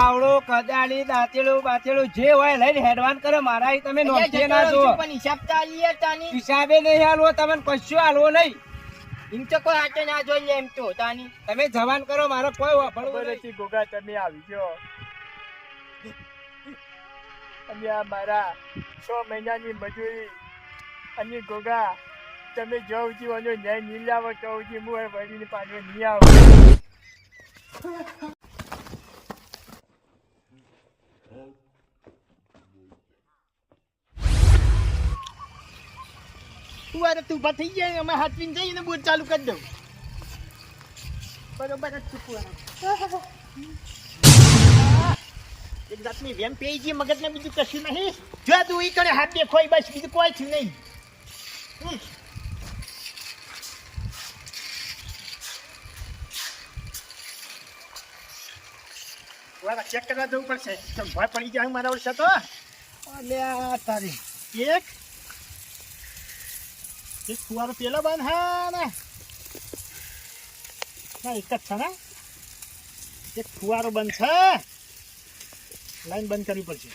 પાવડો કદાળી દાંતેલું બાતેલું જે હોય લઈને હેડવાન કરે. મારા તમે નોંધે ના જો પણ હિસાબ તો આલીએ તાની. હિસાબે નહીં હાલવો તમને કશું હાલવો નહીં. એમ તો કોઈ હાથે ના જોઈ લે એમ તો તાની. તમે જવાન કરો મારો કોઈ વાપરવું નથી ગોગા તમે આવી ગયો. અને આ મારા છ મહિનાની મજૂરી. અને ગોગા તમે જો ઉજી વાનો ન્યાય નહીં લાવો તો ઉજી હું વળીને પાછો નહીં આવું. તું અરે તું ઊભા થઈ જાય અમે હાથ પીને જઈને બોટ ચાલુ કરી દઉં. બરોબર જ પુઆરા. એક જાતની વેમ પેઈ ગઈ મગજને બીજું કશું નહીં. જો તું ઈ કણે હાથ દેખો બસ બીજું કોઈ થયું નહીં. પુઆરા ચેક કરવા જવું પડશે. ભય પડી જાય મારા ઓળખે તો. અલ્યા તારી. એક એક ફુવારો પેલો બંધ. હા, ને. ના એક જ છે, ને. એક ફુવારો બંધ છે. લાઈન બંધ કરવી પડશે.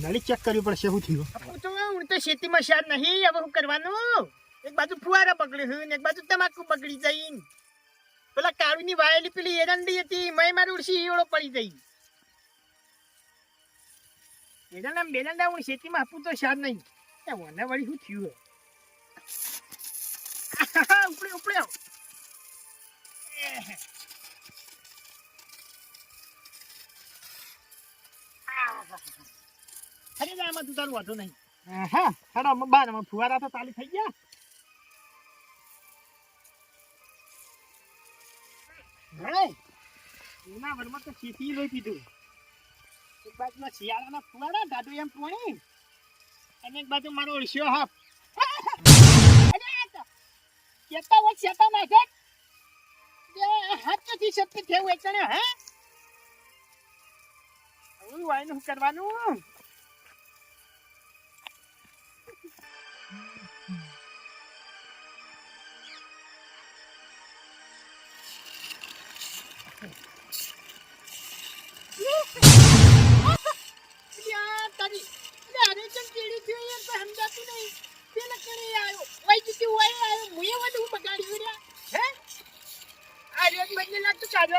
નળી ચેક કરવી પડશે શું થયું. તો હું તો ખેતીમાં શાદ નહીં, હવે શું કરવાનું? એક બાજુ ફુવારા પકડ્યું હું એક બાજુ તમાકુ પકડી જઈ પેલા કાળુની વાયેલી પેલી એરંડી હતી મય મારી ઉડસી ઈવડો પડી જઈ એરંડા બેરંડા હું ખેતીમાં આપું તો શાદ નહીં. એ મને વળી શું થયું? ઉપડે ઉપડે આવ. એહ. આહ. અરે ના, આમાં તું તારું વાંધો નહીં હા હેડો બાર ફુવારા તો ચાલુ થઈ ગયા એના વરમાં તો ખેતી લઈ દીધું એક બાજુમાં શિયાળાના ફુવારા દાદુ એમ પોણી અને એક બાજુ મારો ઓળશ્યો હાફ કેતા હોય શેતા બે હાથ નથી સત્ય થયું એટલે હે? હવે વાયનું કરવાનું?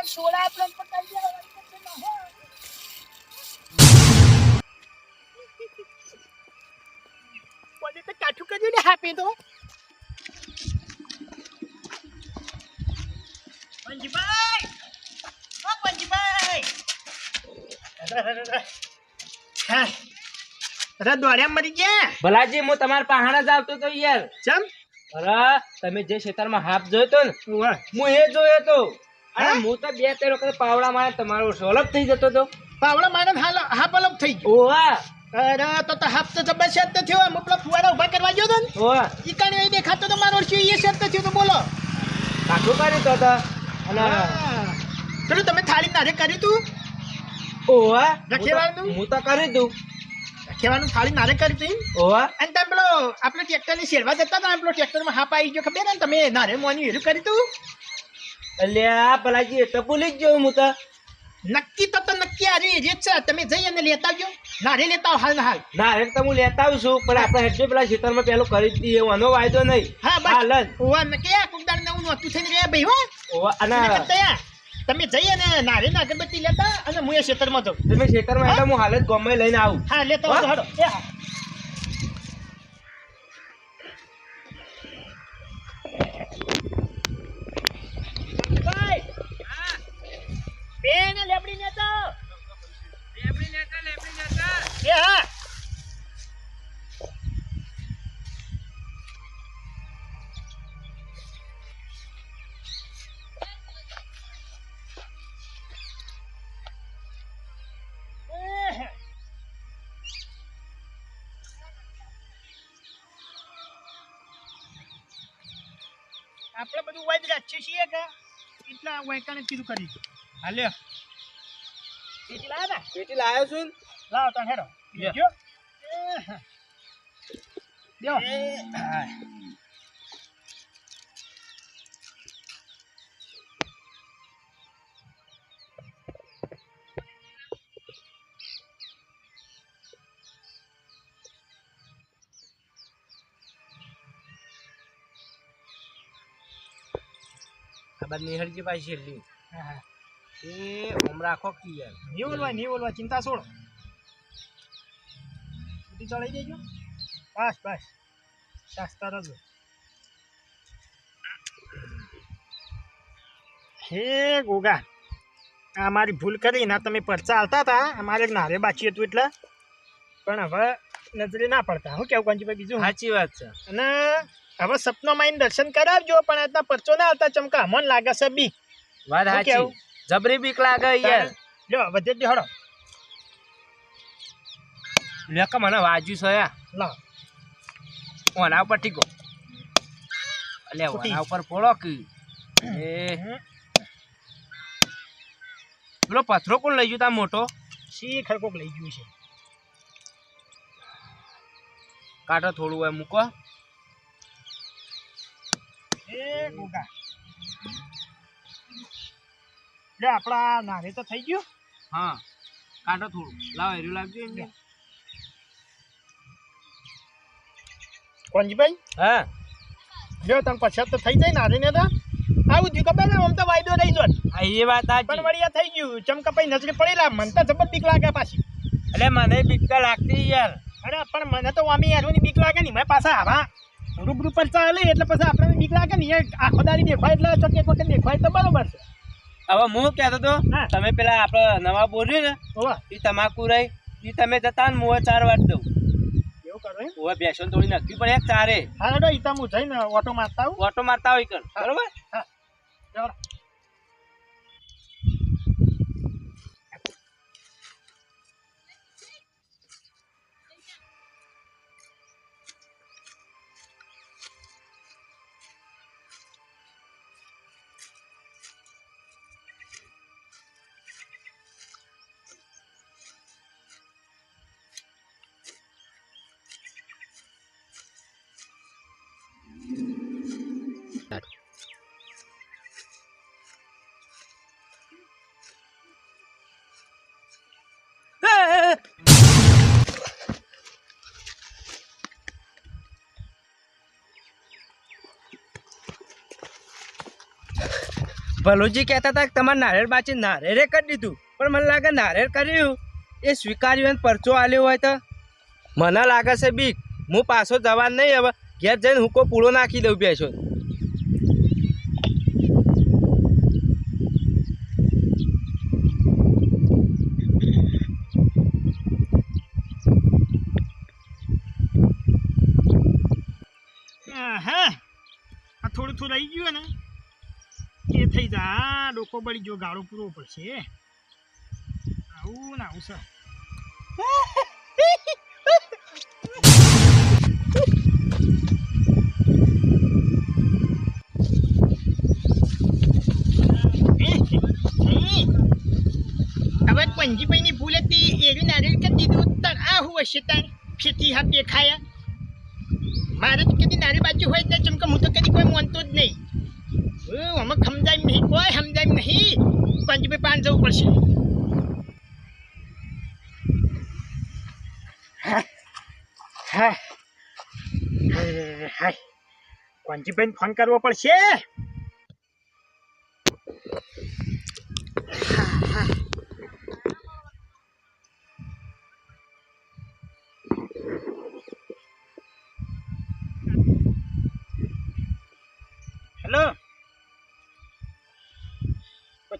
પટાઈ ગયા હો. બોલે તો કાઠું કર્યું ને હાપે તો. પંજભાઈ ઓ પંજભાઈ હા. અરે દોડ્યા મરી ગયા? ભલાજી હું તમારા પહાડા જ આવતો તો યાર. ચમ? અરે તમે જે ખેતરમાં હાફ જોયો તો ને હું એ જોયો તો. હા? અને હું તો બે ત્રણ વખત પાવડા મારે તમારો સોલભ થઈ જતો તો. પાવડા મારે હાલ હાપ અલગ થઈ ગયો. ઓવા અરે તો તો હાફ તો જબરજસ્ત તો થયો. અમુક પેલા ફુવારા ઊભા કરવા ગયો તો ને? ઓવા ઈ કારણે અહીં દેખાતો તો મારો છે એ શબ્દ થયો તો બોલો. કાઠું કર્યું તો તો. ચલો તમે થાળી નારે કર્યું તું? ઓવા રખેવાનું? હું તો કરી દઉં. ખેવાનું થાળી નારે કર્યું તું એમ? ઓવા અને તમે પેલો આપણે ટ્રેક્ટરની શેરવા જતા હતા પેલો ટ્રેક્ટરમાં હાપ આવી ગયો. ખબર ને તમે? નારે મોની હેરું કર્યું તું? અલ્યા પલાજી એ તો ભૂલી જ ગયો હું તો. નક્કી તો તો નક્કી આજે એ જ છે. તમે જઈ અને લેતા આવજો. નારે લેતા આવો હાલ ને હાલ. ના હવે તો હું લેતા આવું છું પણ આપણે હેડજો પેલા ખેતરમાં પેલો કરી જ દઈએ એનો વાયદો નહીં. હા હાલ બસ. ઓવા ને કે કુકદાર ને હું નહોતું થઈને રહ્યા ભાઈ હો. ઓવા અને એને તમે જઈ અને નારે ને અગરબત્તી લેતા અને હું એ ખેતરમાં જાઉં. તમે ખેતરમાં એટલે હું હાલ જ ગમે લઈને આવું. હા લેતા આવજો? હડો. એ હા. આપણે બધું વાજ રાખીએ છીએ કે એટલા વૈકાને કીધું કરી. હાલ્યો લાવ્યા ને પેટી લાવ્યો છું લાવ તાણ હેડો. લ્યો. જો ખબર નહીં હરજી પાછી છેલ્લી એ ઓમ રાખો કી યાર નહીં બોલવા નહીં બોલવા ચિંતા છોડો. સુધી ચડાઈ દેજો. બસ બસ. શાસ્તા રજો. હે ગોગા આ મારી ભૂલ કરી ના તમે પરચા આવતા હતા. અમારે એક નારે બાચી હતું એટલે. પણ હવે નજરે ના પડતા. હું કેવું કાંજીભાઈ બીજું? સાચી વાત છે. અને હવે સપનો માં દર્શન કરાવજો પણ આટલા પરચો ના આવતા ચમકા મન લાગે છે બીક. વાત સાચી? જબરી બીક લાગે યાર. લ્યો વધે જ હડો લે કે મને વાજ્યું છે યા. ઓના ઉપર ટીકો અલે. ઓના ઉપર પોળો કી. એ. પેલો પથરો કોણ લઈ ગયું તા મોટો? સી ખરકોક લઈ ગયું છે. કાંટો થોડું હોય મૂકો. એ ગોગા લે આપણા નારે તો થઈ ગયું. હા કાંટો થોડું. લાવ એર્યું લાગજો એમને. કોંજીભાઈ હા? લ્યો તમે પછી તો થઈ જાય નારે ને તો. આવું થયું ખબર ને આમ તો વાયદો રહી જોત હા એ વાત પણ સાચી થઈ ગયું. ચમકા પછી નજરે પડેલા મને તો જબર બીક લાગે પાછી. એટલે મને બીક તો લાગતી યાર. અરે પણ મને તો આમી યારોની બીક લાગે ને મેં પાછા આવા. રૂબરૂ પર ચાલે એટલે પછી આપણે બીક લાગે ને આખો દાડી દેખાય એટલે ચોક એક વખત દેખાય તો બરોબર છે. હવે હું કહેતો તો. તમે પેલા આપણે નવા બોલ્યું ને હોવા એ તમાકુ રહી એ તમે જતા ને હું ચાર વાર દઉં. એવું કરો એમ? ઓવે બેસો થોડી નક્કી પડે ચારે. હા એ તો હું જઈને ઓટો મારતા આવું. ઓટો મારતા હોય કણ બરોબર? હા. ભલુજી કહેતા હતા કે તમારે નારિયેળ બાચી નારિયેળે કરી દીધું. પણ મને લાગે નારિયેળ કર્યું. એ સ્વીકાર્યું અને પરચો આલ્યો હોય તો. મને લાગે છે બીક. હું પાછો જવા નહીં હવે. ઘેર જઈને હુકો પૂળો નાખી દઉં બેસો હા થોડું થોડું રહી ગયું ને. એ થઈ જા, ડોકો બળી ગયો, ગાળો પૂરો પડશે આવું ને આવું ભૂલ હતી એવી નારિયેળ કરી દીધું આ હું હશે તાર? ખેતી હા દેખાયા મારે તો કદી નારી બાજુ હોય એટલે ચમકે હું તો કદી કોઈ માનતો જ નહીં. હું આમાં સમજાય નહીં કોઈ સમજાય નહીં. પંચભાઈ પાન જવું પડશે. હા હા. પંચભાઈને ફોન કરવો પડશે?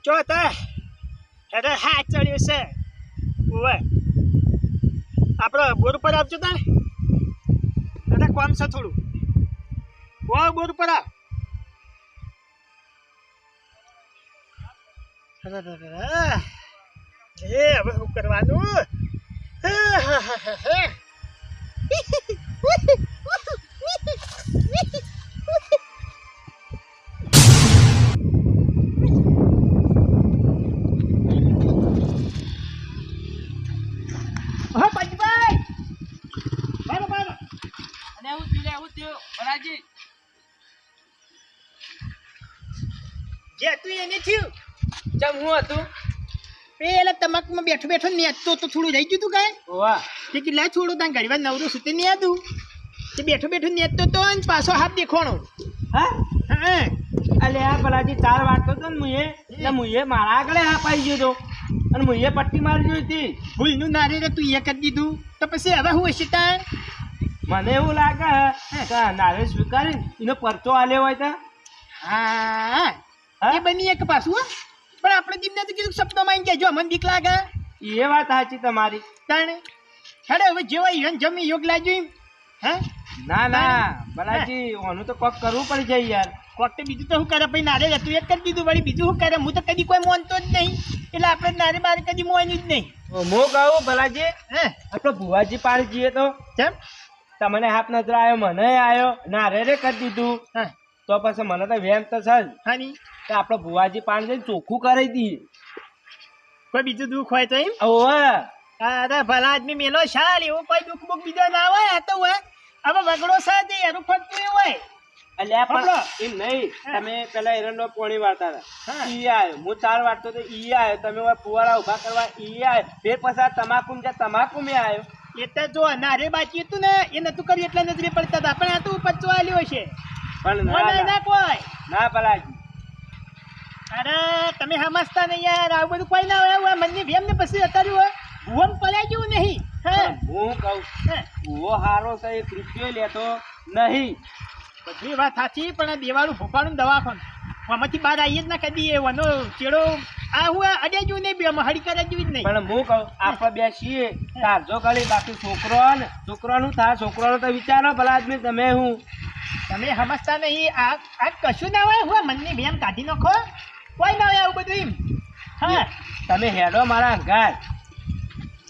બચ્ચો હતા અરે હા, ચડ્યું છે. ઓવે આપણે બોર ઉપર આવજો તારે અને છે થોડું. ઓ બોર ઉપર આવ. હવે શું કરવાનું? અને એવું થયું. એવું જે તું એને થયું? ચમ હું હતું? પેલા તમાકમાં બેઠો બેઠો નેચતો તો થોડું રહી ગયું તું કાંઈ? વાહ તે કેટલા થોડું તાન ઘડી વાર નવરું સુતે નહીં આતું તે બેઠો બેઠો નેચતો તો ને પાછો હાથ દેખવાનો. હા? હા? અલે આ ભલાજી તાર વાંચતો તો ને મુએ એટલે મુએ મારા આગળ હા પાઈ ગયો તો. અને મુએ પટ્ટી મારી જોઈ હતી. ભૂલનું નારી તું એ કરી દીધું. તો પછી હવે હું હશે તાણ? મને એવું લાગે કે નારે સ્વીકારી એનો પરચો આલ્યો હોય તો? હા? એ બની એક પાછું હા. પણ આપણે દીમને તો કીધું સપનામાં આવીને કહેજો મને બીક લાગે. એ વાત સાચી તમારી. તાણે? હેડે હવે જેવા ઈવન જમી યોગ લાગ્યું હે? ના ના ભલાજી ઓનું તો કોક કરવું પડી જાય યાર. કોક તો બીજું તો શું કરે? ભાઈ નારે તું એક કરી દીધું વળી બીજું શું કરે? હું તો કદી કોઈ મોનતો જ નહીં. એટલે આપણે નારે બારે કદી મોન્યું જ નહીં. હું કહું ભલાજી હે? આપણો ભુવાજી પાણી જઈએ તો. કેમ તમને હાથ નજર આવ્યો મને આવ્યો ના રે કરી દીધું. તો પછી મને તો વેમ તો છે હાની. કે આપણો ભુવાજી પાણી જઈને ચોખ્ખું કરી દઈએ. કોઈ બીજું દુઃખ હોય તો એમ? ઓવે અરે ભલા આદમી મેલો શાલ એવું કોઈ દુઃખ બુખ બીજો ના હોય આ તો હોય. હવે વગડો સાથે એનું ફરતું એવું હોય. અલ્યા પણ એ એમ નહીં. તમે પેલા એરંડો પોણી વાળતા હતા. ઈ આવ્યો હું ચાર વાળતો તો ઈ આવ્યો તમે ફુવારા ઊભા કરવા ઈ આવ્યો ફેર પછી તમાકુ તમાકુ મેં આવ્યો એટલે જો નારે બાકી હતું ને એ નતું કર્યું એટલે નજરે પડતા હતા. પણ આ તો પચવા આલ્યો છે. પણ ના, મને કોઈ. ના પલાજી. અરે તમે સમજતા નહીં યાર. આવું બધું કોઈ ના હોય. આવું આ મનની વેમ ને પછી અત્યારે હોય. હું પલાઈ ગયું નહીં. હા? કહું હા. ભૂવો હારો છે એ રૂપિયો લેતો નહીં. બધી વાત સાચી પણ આ દેવાળું ભોપાળું દવાખાનું. આમાંથી બહાર આવીએ જ ના કદી વનો ચેડો. આ હું આ અડે જેવું નહીં બે હરી કરે જેવી જ નહીં. પણ હું કહું આપણે બે છીએ. તારજો ગળી બાકી છોકરો ને છોકરાનું થા છોકરાનો તો વિચારો ભલા આદમી તમે હું. તમે સમજતા નહીં આ આ કશું ના હોય હું મનની બેમ કાઢી નાખો. કોઈ ના હોય આવું બધું એમ. હા. તમે હેડો મારા ઘર.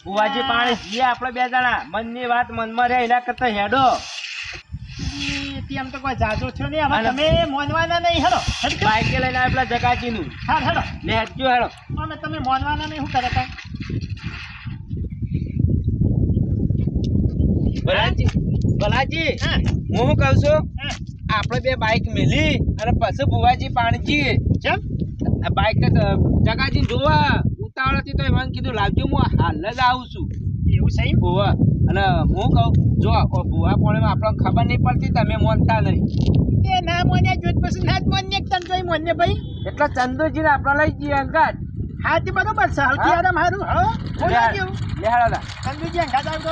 બુવાજી પાણી જીએ આપણે બે જણા. મનની વાત મનમાં રહે એના કરતા હેડો. તેમ તો કોઈ જાજો છો નહીં. હવે તમે મોનવાના નહીં. હેડો બાઈકે લઈને આવે પેલા જગાજીનું. હા હેડો લે હેડજો હેડો અમે તમે મોનવાના નહીં. શું કરે તા ભલાજી ભલાજી હા? હું શું કહું છું? આપણે બે બાઈક મેલી અને પછી ભુવાજી પાણી ચમ બાઈક જગાજી જોવા ઉતાવળથી તો એમાં કીધું લાવજો હું હાલ જ આવું છું. એવું સહી ભુવા અને હું કહું જો ભુવા પોણીમાં આપણને ખબર નહીં પડતી તમે મોનતા નહીં. એ ના મોન્યા જોત પછી ના જ મોન્ય જોઈ મોન્ય ભાઈ? એટલે ચંદુજીને આપણે લઈ જઈએ અંગાત. હા તે બરોબર છે હલકી આરામ સારું હા? લે હાડા. સંજુજી અંગાત આવતો